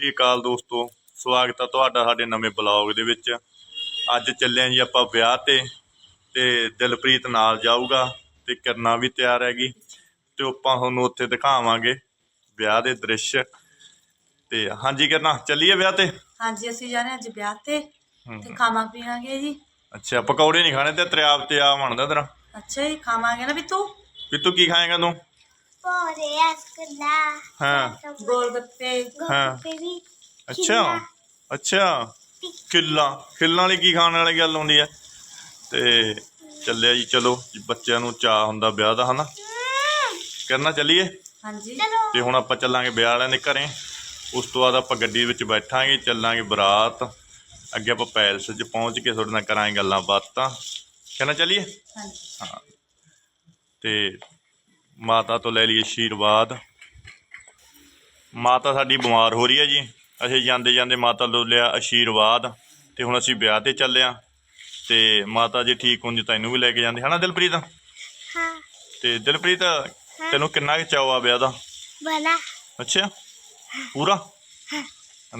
ਸ੍ਰੀ ਅਕਾਲ ਦੋਸਤੋ ਸਵਾਗਤ ਹੈ ਤੁਹਾਡਾ ਸਾਡੇ ਨਵੇਂ ਬਲੌਗ ਦੇ ਵਿੱਚ। ਅੱਜ ਚੱਲੇ ਹਾਂ ਜੀ ਆਪਾਂ ਵਿਆਹ ਤੇ ਤੇ ਦਿਲਪ੍ਰੀਤ ਨਾਲ ਜਾਊਗਾ ਤੇ ਕਰਨਾ ਵੀ ਤਿਆਰ ਹੈਗੀ। ਤੇ ਆਪਾਂ ਤੁਹਾਨੂੰ ਉੱਥੇ ਦਿਖਾਵਾਂਗੇ ਵਿਆਹ ਦੇ ਦ੍ਰਿਸ਼। ਤੇ ਹਾਂਜੀ ਕਰਨਾ ਚੱਲੀਏ ਵਿਆਹ ਤੇ? ਹਾਂਜੀ ਅਸੀਂ ਜਾ ਰਹੇ ਹਾਂ ਅੱਜ ਵਿਆਹ ਤੇ ਹਮ, ਤੇ ਖਾਵਾਂ ਪੀਵਾਂਗੇ ਜੀ। ਅੱਛਾ ਪਕੌੜੇ ਨਹੀਂ ਖਾਣੇ ਤੇ ਤਰਿਆਬ ਤੇ ਆ ਬਣਦਾ ਤੇਰਾ? ਅੱਛਾ ਜੀ ਖਾਵਾਂਗੇ ਨਾ ਵੀ ਤੂੰ? ਵੀ ਤੂੰ ਕੀ ਖਾਏਗਾ ਤੂੰ? ਪੋਰੇ ਅਸਕਲਾ ਹਾਂ। ਗੋਲ ਗੱਪੇ ਹਾਂ। ਗੋਪੇ ਵੀ ਅੱਛਾ। ਅੱਛਾ। ਖਿੱਲਾਂ। ਖਿੱਲਾਂ ਵਾਲੀ ਕੀ ਖਾਣ ਵਾਲੀ ਗੱਲ ਹੁੰਦੀ ਹੈ? ਤੇ ਚੱਲਿਆ ਜੀ ਚਲੋ ਜੀ ਬੱਚਿਆਂ ਨੂੰ ਚਾਹ ਹੁੰਦਾ ਵਿਆਹ ਦਾ ਹਨਾ? ਕਰਨਾ ਚੱਲੀਏ? ਹਾਂਜੀ। ਤੇ ਹੁਣ ਆਪਾਂ ਚੱਲਾਂਗੇ ਵਿਆਹ ਵਾਲਿਆਂ ਦੇ ਘਰੇ। ਉਸ ਤੋਂ ਬਾਅਦ ਆਪਾਂ ਗੱਡੀ ਵਿੱਚ ਬੈਠਾਂਗੇ ਚੱਲਾਂਗੇ ਬਰਾਤ। ਅੱਗੇ ਆਪਾਂ ਪੈਲਸ 'ਚ ਪਹੁੰਚ ਕੇ ਤੁਹਾਡੇ ਨਾਲ ਕਰਾਂਗੇ ਗੱਲਾਂ ਬਾਤਾਂ। ਕਹਿੰਦਾ ਚੱਲੀਏ? ਹਾਂਜੀ। ਤੇ ਮਾਤਾ ਤੋਂ ਲੈ ਲਈਏ ਆਸ਼ੀਰਵਾਦ ਮਾਤਾ ਸਾਡੀ ਬਿਮਾਰ ਹੋ ਰਹੀ ਹੈ ਜੀ। ਅਸੀਂ ਜਾਂਦੇ ਜਾਂਦੇ ਮਾਤਾ ਤੋਂ ਲਿਆ ਆਸ਼ੀਰਵਾਦ ਤੇ ਹੁਣ ਅਸੀਂ ਵਿਆਹ ਤੇ ਚੱਲੇ ਆ ਤੇ ਮਾਤਾ ਜੀ ਠੀਕ ਹੁੰਦੀ ਤਾਂ ਇਹਨੂੰ ਵੀ ਲੈ ਕੇ ਜਾਂਦੇ। ਹਨਾ ਦਿਲਪ੍ਰੀਤ? ਹਾਂ। ਤੇ ਦਿਲਪ੍ਰੀਤ ਤੈਨੂੰ ਕਿੰਨਾ ਕੁ ਚਾਅ ਆ ਵਿਆਹ ਦਾ? ਬਣਾ ਅੱਛਾ। ਪੂਰਾ?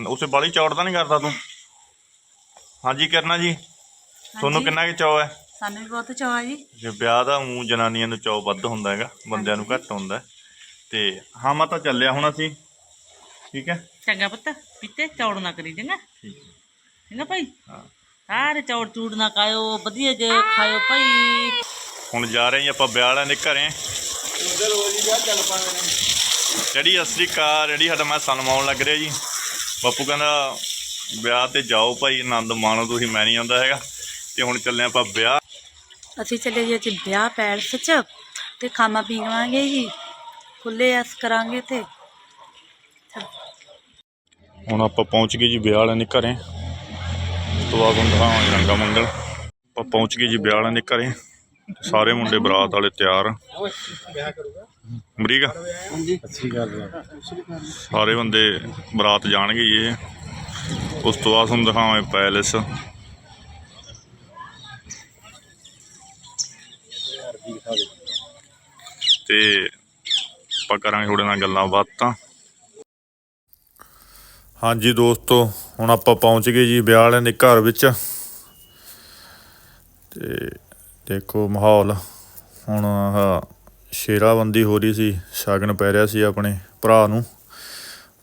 ਉਸੇ ਬਾਲੀ ਚੌੜ ਤਾਂ ਨਹੀਂ ਕਰਦਾ ਤੂੰ? ਹਾਂਜੀ ਕਰਨਾ ਜੀ। ਤੁਹਾਨੂੰ। ਕਿੰਨਾ ਕੁ ਚਾਅ ਹੈ? ਸਾਨੂੰ ਵੀ ਬਹੁਤ ਚਾਅ ਜੀ। ਜੇ ਵਿਆਹ ਦਾ ਊਂ ਜਨਾਨੀਆਂ ਨੂੰ ਚਾਅ ਵੱਧ ਹੁੰਦਾ ਹੈਗਾ ਬੰਦਿਆਂ ਨੂੰ ਘੱਟ ਹੁੰਦਾ ਹੈ। ਤੇ ਹਾਂ ਮਾਤਾ ਚੱਲਿਆ ਹੁਣ ਅਸੀਂ। ਠੀਕ ਹੈ? ਚੰਗਾ ਪੁੱਤ ਪੀਤੇ ਚੌੜ ਨਾ ਕਰੀ ਚੰਗਾ। ਠੀਕ ਹੈ। ਚੰਗਾ ਭਾਈ। ਹਾਂ। ਸਾਰੇ ਚੌੜ ਚੂੜ ਨਾ ਖਾਇਓ ਵਧੀਆ ਜੇ ਖਾਇਓ ਭਾਈ। ਹੁਣ ਜਾ ਰਹੇ ਹਾਂ ਆਪਾਂ ਵਿਆਹ ਵਾਲਿਆਂ ਦੇ ਘਰੇ। ਜਿਹੜੀ ਅਸਲੀ ਕਾਰ ਜਿਹੜੀ ਸਾਡਾ ਮੈਂ ਸਨਮਾਉਣ ਲੱਗ ਰਿਹਾ ਜੀ। ਬਾਪੂ ਕਹਿੰਦਾ ਵਿਆਹ ਤੇ ਜਾਓ ਭਾਈ ਆਨੰਦ ਮਾਣੋ ਤੁਸੀਂ ਮੈਂ ਨਹੀਂ ਆਉਂਦਾ ਹੈਗਾ। ਤੇ ਹੁਣ ਚੱਲੇ ਆਪਾਂ ਵਿਆਹ ਅਸੀਂ ਚਲੇ ਜੀ ਅੱਜ ਵਿਆਹ ਪੈਲਸ 'ਚ ਤੇ ਖਾਵਾਂ ਪੀਵਾਂਗੇ ਜੀ। ਖੁੱਲੇ ਐਸ ਕਰਾਂਗੇ ਤੇ ਹੁਣ ਆਪਾਂ ਪਹੁੰਚ ਗਏ ਜੀ ਵਿਆਹ ਵਾਲਿਆਂ ਦੇ ਘਰੇ। ਤੋਂ ਬਾਅਦ ਹੁਣ ਰੰਗਾ ਮੰਗਲ। ਆਪਾਂ ਪਹੁੰਚ ਗਏ ਜੀ ਵਿਆਹ ਵਾਲਿਆਂ ਦੇ ਘਰੇ। ਸਾਰੇ ਮੁੰਡੇ ਬਰਾਤ ਵਾਲੇ ਤਿਆਰ। ਅਮਰੀਕਾ? ਸਾਰੇ ਬੰਦੇ ਬਰਾਤ ਜਾਣਗੇ ਜੀ ਇਹ। ਉਸ ਤੋਂ ਬਾਅਦ ਤੁਹਾਨੂੰ ਦਿਖਾਵਾਂਗੇ ਪੈਲੇਸ। ਤੇ ਆਪਾਂ ਕਰਾਂਗੇ ਤੁਹਾਡੇ ਨਾਲ ਗੱਲਾਂ ਬਾਤਾਂ। ਹਾਂਜੀ ਦੋਸਤੋ, ਹੁਣ ਆਪਾਂ ਪਹੁੰਚ ਗਏ ਜੀ ਵਿਆਹ ਵਾਲਿਆਂ ਦੇ ਘਰ ਵਿੱਚ। ਤੇ ਦੇਖੋ ਮਾਹੌਲ। ਹੁਣ ਆਹ ਸ਼ੇਰਾਬੰਦੀ ਹੋ ਰਹੀ ਸੀ, ਸ਼ਗਨ ਪੈ ਰਿਹਾ ਸੀ ਆਪਣੇ ਭਰਾ ਨੂੰ।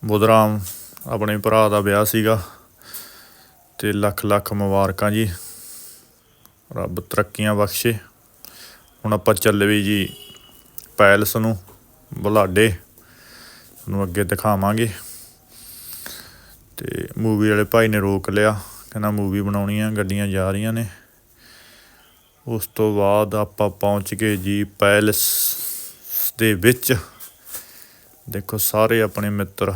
ਬੁੱਧਰਾਮ ਆਪਣੇ ਭਰਾ ਦਾ ਵਿਆਹ ਸੀਗਾ। ਤੇ ਲੱਖ ਲੱਖ ਮੁਬਾਰਕਾਂ ਜੀ। ਰੱਬ ਤਰੱਕੀਆਂ ਬਖਸ਼ੇ। ਹੁਣ ਆਪਾਂ ਚੱਲੇ ਵੀ ਜੀ ਪੈਲਸ ਨੂੰ, ਬੁਲਾਡੇ ਨੂੰ ਅੱਗੇ ਦਿਖਾਵਾਂਗੇ। ਤੇ ਮੂਵੀ ਵਾਲੇ ਭਾਈ ਨੇ ਰੋਕ ਲਿਆ, ਕਹਿੰਦਾ ਮੂਵੀ ਬਣਾਉਣੀ ਆ, ਗੱਡੀਆਂ ਜਾ ਰਹੀਆਂ ਨੇ। ਉਸ ਤੋਂ ਬਾਅਦ ਆਪਾਂ ਪਹੁੰਚ ਗਏ ਜੀ ਪੈਲਸ ਦੇ ਵਿੱਚ। ਦੇਖੋ ਸਾਰੇ ਆਪਣੇ ਮਿੱਤਰ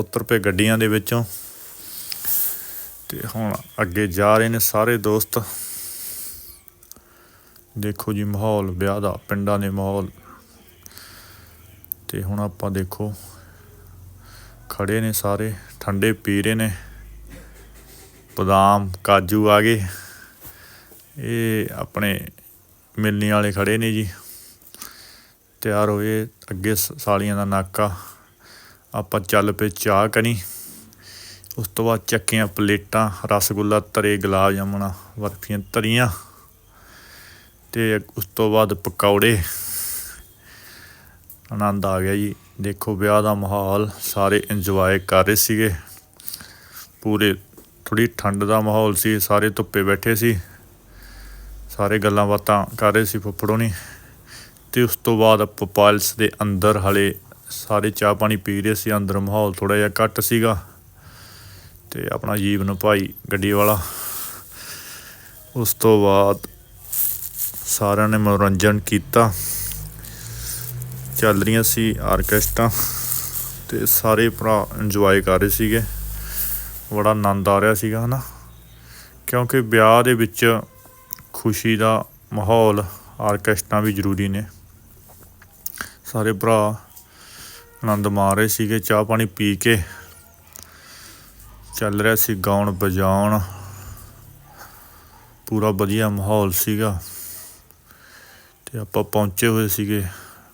ਉੱਤਰ ਪਏ ਗੱਡੀਆਂ ਦੇ ਵਿੱਚੋਂ। ਤੇ ਹੁਣ ਅੱਗੇ ਜਾ ਰਹੇ ਨੇ ਸਾਰੇ ਦੋਸਤ। ਦੇਖੋ ਜੀ ਮਾਹੌਲ, ਵਿਆਹ ਦਾ, ਪਿੰਡਾਂ ਦੇ ਮਾਹੌਲ। ਤੇ ਹੁਣ ਆਪਾਂ ਦੇਖੋ, ਖੜੇ ਨੇ ਸਾਰੇ, ਠੰਡੇ ਪੀ ਰਹੇ ਨੇ। ਬਦਾਮ, ਕਾਜੂ ਆ ਗਏ। ਇਹ ਆਪਣੇ ਮਿਲਣੀ ਵਾਲੇ ਖੜੇ ਨੇ ਜੀ। ਤਿਆਰ ਹੋਏ ਅੱਗੇ ਸ- ਸਾਲੀਆਂ ਦਾ ਨਾਕਾ। ਆਪਾਂ ਚੱਲ ਪਏ ਚਾਹ ਕਣੀ। ਉਸ ਤੋਂ ਬਾਅਦ ਚੱਕੀਆਂ ਪਲੇਟਾਂ, ਰਸਗੁੱਲਾ, ਤਰੇ, ਗੁਲਾਬ ਜਾਮਣਾ ਬਰਫੀਆਂ ਤਰੀਆਂ ਤੇ ਉਸ ਤੋਂ ਬਾਅਦ ਪਕੌੜੇ। ਆਨੰਦ ਆ ਗਿਆ ਜੀ। ਦੇਖੋ ਵਿਆਹ ਦਾ ਮਾਹੌਲ, ਸਾਰੇ ਇੰਜੋਏ ਕਰ ਰਹੇ ਸੀਗੇ। ਪੂਰੇ ਥੋੜੀ ਠੰਡ ਦਾ ਮਾਹੌਲ ਸੀ, ਸਾਰੇ ਧੁੱਪੇ ਬੈਠੇ ਸੀ। ਸਾਰੇ ਗੱਲਾਂ ਬਾਤਾਂ ਕਰ ਰਹੇ ਸੀ ਫੁੱਫੜੋਂ ਨਹੀਂ ਤੇ ਉਸ ਤੋਂ ਬਾਅਦ ਆਪਾਂ ਪੈਲਸ ਦੇ ਅੰਦਰ ਹਲੇ ਸਾਰੇ ਚਾਹ ਪਾਣੀ ਪੀ ਰਹੇ ਸੀ। ਅੰਦਰ ਮਾਹੌਲ ਥੋੜਾ ਜਿਹਾ ਘੱਟ ਸੀਗਾ। ਤੇ ਆਪਣਾ ਜੀਵਨ ਭਾਈ ਗੱਡੀ ਵਾਲਾ। ਉਸ ਤੋਂ ਬਾਅਦ ਸਾਰਿਆਂ ਨੇ ਮਨੋਰੰਜਨ ਕੀਤਾ। ਚੱਲ ਰਹੀਆਂ ਸੀ ਆਰਕੈਸਟਰਾ ਤੇ ਸਾਰੇ ਭਰਾ ਇੰਜੋਏ ਕਰ ਰਹੇ ਸੀਗੇ। ਬੜਾ ਆਨੰਦ ਆ ਰਿਹਾ ਸੀਗਾ, ਹਨਾ? ਕਿਉਂਕਿ ਵਿਆਹ ਦੇ ਵਿੱਚ ਖੁਸ਼ੀ ਦਾ ਮਾਹੌਲ ਆਰਕੈਸਟਰਾ ਵੀ ਜ਼ਰੂਰੀ ਨੇ। ਸਾਰੇ ਭਰਾ ਆਨੰਦ ਮਾਰ ਰਹੇ ਸੀਗੇ, ਚਾਹ ਪਾਣੀ ਪੀ ਕੇ ਚੱਲ ਰਿਹਾ ਸੀ ਗਾਉਣ ਵਜਾਉਣ। ਪੂਰਾ ਵਧੀਆ ਮਾਹੌਲ ਸੀਗਾ। ਤੇ ਆਪਾਂ ਪਹੁੰਚੇ ਹੋਏ ਸੀਗੇ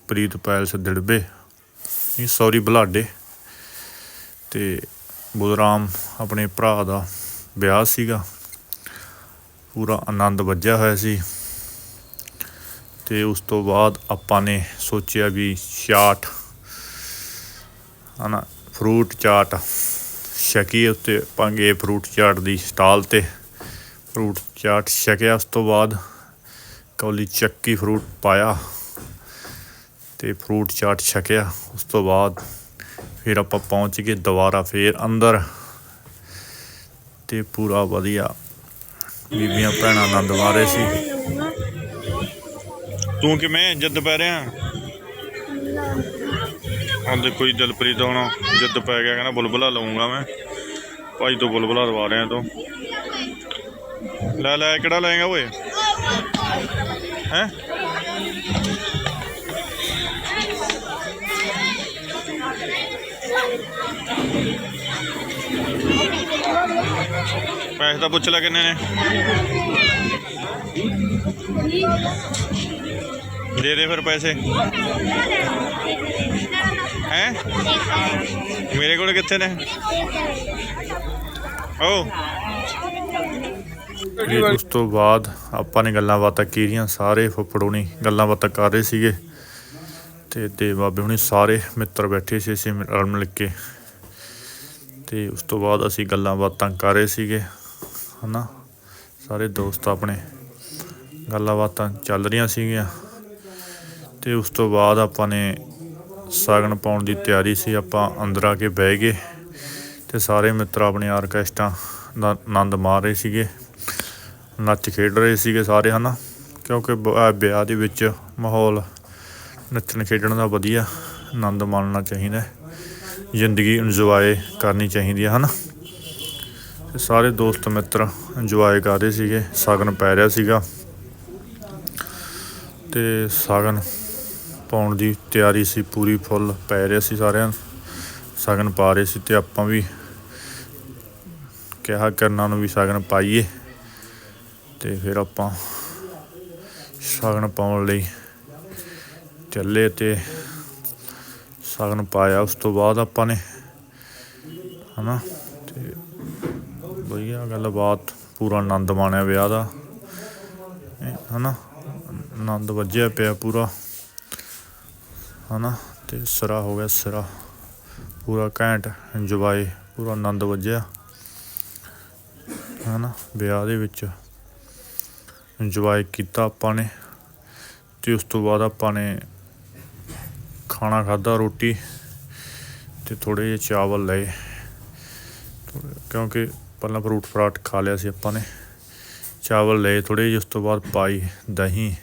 ਪ੍ਰੀਤ ਪੈਲਸ ਦਿੜਬੇ। ਨਹੀਂ ਸੌਰੀ ਬਲਾਡੇ। ਤੇ ਬੁੱਧਰਾਮ ਆਪਣੇ ਭਰਾ ਦਾ ਵਿਆਹ ਸੀਗਾ। ਪੂਰਾ ਆਨੰਦ ਵੱਜਿਆ ਹੋਇਆ ਸੀ। ਤੇ ਉਸ ਤੋਂ ਬਾਅਦ ਆਪਾਂ ਨੇ ਸੋਚਿਆ ਵੀ ਚਾਟ ਹਨਾ, ਫਰੂਟ ਚਾਟ। ਛਕੀ ਉੱਤੇ ਆਪਾਂ ਫਰੂਟ ਚਾਟ ਦੀ ਸਟਾਲ ਤੇ। ਫਰੂਟ ਚਾਟ ਛਕਿਆ ਉਸ ਤੋਂ ਬਾਅਦ ਕੌਲੀ ਚੱਕੀ ਫਰੂਟ ਪਾਇਆ। ਤੇ ਫਰੂਟ ਚਾਟ ਛਕਿਆ। ਉਸ ਤੋਂ ਬਾਅਦ ਫਿਰ ਆਪਾਂ ਪਹੁੰਚ ਗਏ ਦੁਬਾਰਾ ਫੇਰ ਅੰਦਰ ਤੇ ਪੂਰਾ ਵਧੀਆ ਬੀਬੀਆਂ ਭੈਣਾਂ ਆਨੰਦ ਮਾਰੇ ਸੀ। ਤੂੰ ਕਿਵੇਂ ਜਿੱਦ ਪੈ ਰਿਹਾ ਹਾਂ ਦੇਖੋ ਦਿਲਪ੍ਰੀਤ ਹੋਣਾ ਜਿੱਦ ਪੈ ਗਿਆ, ਕਹਿੰਦਾ ਬੁਲਬੁਲਾ ਲਵਾਂਗਾ ਮੈਂ। ਭਾਈ ਤੋਂ ਬੁਲਬੁਲਾ ਦਵਾ ਰਿਹਾ ਤੂੰ। ਲੈ ਲੈ, ਕਿਹੜਾ ਲਏਗਾ ਓਏ? ਹੈ? ਪੈਸੇ ਤਾਂ ਪੁੱਛ ਲੈ ਕਿੰਨੇ ਨੇ। ਦੇ ਦੇ ਫਿਰ ਪੈਸੇ। ਹੈ? ਮੇਰੇ ਕੋਲ ਕਿੱਥੇ ਨੇ? ਓ ਉਸ ਤੋਂ ਬਾਅਦ ਆਪਾਂ ਨੇ ਗੱਲਾਂ ਬਾਤਾਂ ਕੀਤੀਆਂ ਸਾਰੇ ਫੁੱਫੜੋਣੀ ਗੱਲਾਂ ਬਾਤਾਂ ਕਰ ਰਹੇ ਸੀਗੇ। ਤੇ ਤੇ ਬਾਬੇ ਹੁਣੀ ਸਾਰੇ ਮਿੱਤਰ ਬੈਠੇ ਸੀ, ਅਸੀਂ ਰਲ ਮਿਲ ਕੇ। ਤੇ ਉਸ ਤੋਂ ਬਾਅਦ ਅਸੀਂ ਗੱਲਾਂ ਬਾਤਾਂ ਕਰ ਰਹੇ ਸੀਗੇ, ਹਨਾ? ਸਾਰੇ ਦੋਸਤ ਆਪਣੇ ਗੱਲਾਂ ਬਾਤਾਂ ਚੱਲ ਰਹੀਆਂ ਸੀਗੀਆਂ। ਤੇ ਉਸ ਤੋਂ ਬਾਅਦ ਆਪਾਂ ਨੇ ਸਾਗਣ ਪਾਉਣ ਦੀ ਤਿਆਰੀ ਸੀ, ਆਪਾਂ ਅੰਦਰ ਆ ਕੇ ਬਹਿ ਗਏ ਤੇ ਸਾਰੇ ਮਿੱਤਰ ਆਪਣੇ ਆਰਕੈਸਟਰਾ ਦਾ ਆਨੰਦ ਮਾਰ ਰਹੇ ਸੀਗੇ। ਨੱਚ ਖੇਡ ਰਹੇ ਸੀਗੇ ਸਾਰੇ, ਹਨਾ? ਕਿਉਂਕਿ ਬ- ਵਿਆਹ ਦੇ ਵਿੱਚ ਮਾਹੌਲ ਨੱਚਣ ਖੇਡਣ ਦਾ ਵਧੀਆ ਆਨੰਦ ਮਾਣਨਾ ਚਾਹੀਦਾ ਜ਼ਿੰਦਗੀ ਇੰਜੋਏ ਕਰਨੀ ਚਾਹੀਦੀ ਹੈ, ਹਨਾ? ਤੇ ਸਾਰੇ ਦੋਸਤ ਮਿੱਤਰ ਇੰਜੋਏ ਕਰ ਰਹੇ ਸੀਗੇ, ਸਾਗਨ ਪੈ ਰਿਹਾ ਸੀਗਾ। ਤੇ ਸਾਗਨ ਪਾਉਣ ਦੀ ਤਿਆਰੀ ਸੀ, ਪੂਰੀ ਫੁੱਲ ਪੈ ਰਿਹਾ ਸੀ ਸਾਰਿਆਂ ਨੂੰ। ਸਾਗਨ ਪਾ ਰਹੇ ਸੀ ਤੇ ਆਪਾਂ ਵੀ ਕਿਹਾ ਕਰਨਾ ਨੂੰ ਵੀ ਸਾਗਨ ਪਾਈਏ। ਤੇ ਫਿਰ ਆਪਾਂ ਸਾਗਨ ਪਾਉਣ ਲਈ ਚੱਲੇ ਤੇ ਸਗਨ ਪਾਇਆ, ਉਸ ਤੋਂ ਬਾਅਦ ਆਪਾਂ ਨੇ, ਹਨਾ, ਤੇ ਵਧੀਆ ਗੱਲਬਾਤ, ਪੂਰਾ ਆਨੰਦ ਮਾਣਿਆ ਵਿਆਹ ਦਾ। ਇਹ, ਹਨਾ, ਆਨੰਦ ਵੱਜਿਆ ਪਿਆ ਪੂਰਾ, ਹਨਾ, ਤੇ ਸਰਾ ਹੋ ਗਿਆ ਸਰਾ। ਪੂਰਾ ਘੈਂਟ ਇੰਜੋਏ ਪੂਰਾ ਆਨੰਦ ਵੱਜਿਆ, ਹਨਾ, ਵਿਆਹ ਦੇ ਵਿੱਚ। ਇੰਜੋਏ ਕੀਤਾ ਆਪਾਂ ਨੇ, ਤੇ ਉਸ ਤੋਂ ਬਾਅਦ ਆਪਾਂ ਨੇ ਖਾਣਾ ਖਾਦਾ ਰੋਟੀ ਤੇ ਥੋੜੇ ਜਿਹੇ ਚਾਵਲ ਲਏ। ਥੋੜ੍ਹੇ- ਕਿਉਂਕਿ ਪਹਿਲਾਂ ਫਰੂਟ ਫਰਾਟ ਖਾ ਲਿਆ ਸੀ ਆਪਾਂ ਨੇ। ਚਾਵਲ ਲਏ ਥੋੜੇ ਜਿਹੇ, ਉਸ ਤੋਂ ਬਾਅਦ ਪਾਈ ਦਹੀਂ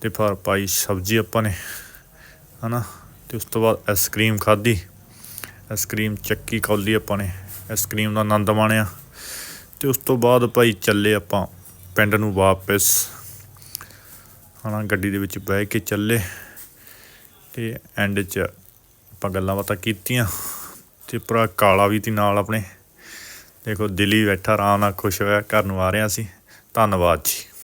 ਤੇ ਫਿਰ ਪਾਈ ਸਬਜ਼ੀ ਆਪਾਂ ਨੇ, ਹਨਾ? ਤੇ ਉਸ ਤੋਂ ਬਾਅਦ ਆਈਸਕ੍ਰੀਮ ਖਾਧੀ। ਆਈਸਕ੍ਰੀਮ ਚੱਕੀ ਕੌਲੀ ਆਪਾਂ ਨੇ। ਆਈਸਕ੍ਰੀਮ ਦਾ ਆਨੰਦ ਮਾਣਿਆ। ਤੇ ਉਸ ਤੋਂ ਬਾਅਦ ਭਾਈ ਚੱਲੇ ਆਪਾਂ ਪਿੰਡ ਨੂੰ ਵਾਪਸ। ਹਨਾ, ਗੱਡੀ ਦੇ ਵਿੱਚ ਬਹਿ ਕੇ ਚੱਲੇ। ਤੇ ਐਂਡ 'ਚ ਆਪਾਂ ਗੱਲਾਂ ਬਾਤਾਂ ਕੀਤੀਆਂ ਤੇ ਪੂਰਾ ਕਾਲਾ ਵੀ ਤੀ ਨਾਲ ਆਪਣੇ। ਦੇਖੋ, ਦਿੱਲੀ ਬੈਠਾ, ਆਰਾਮ ਨਾਲ ਖੁਸ਼ ਹੋਇਆ, ਘਰ ਨੂੰ ਆ ਰਿਹਾ ਸੀ। ਧੰਨਵਾਦ ਜੀ।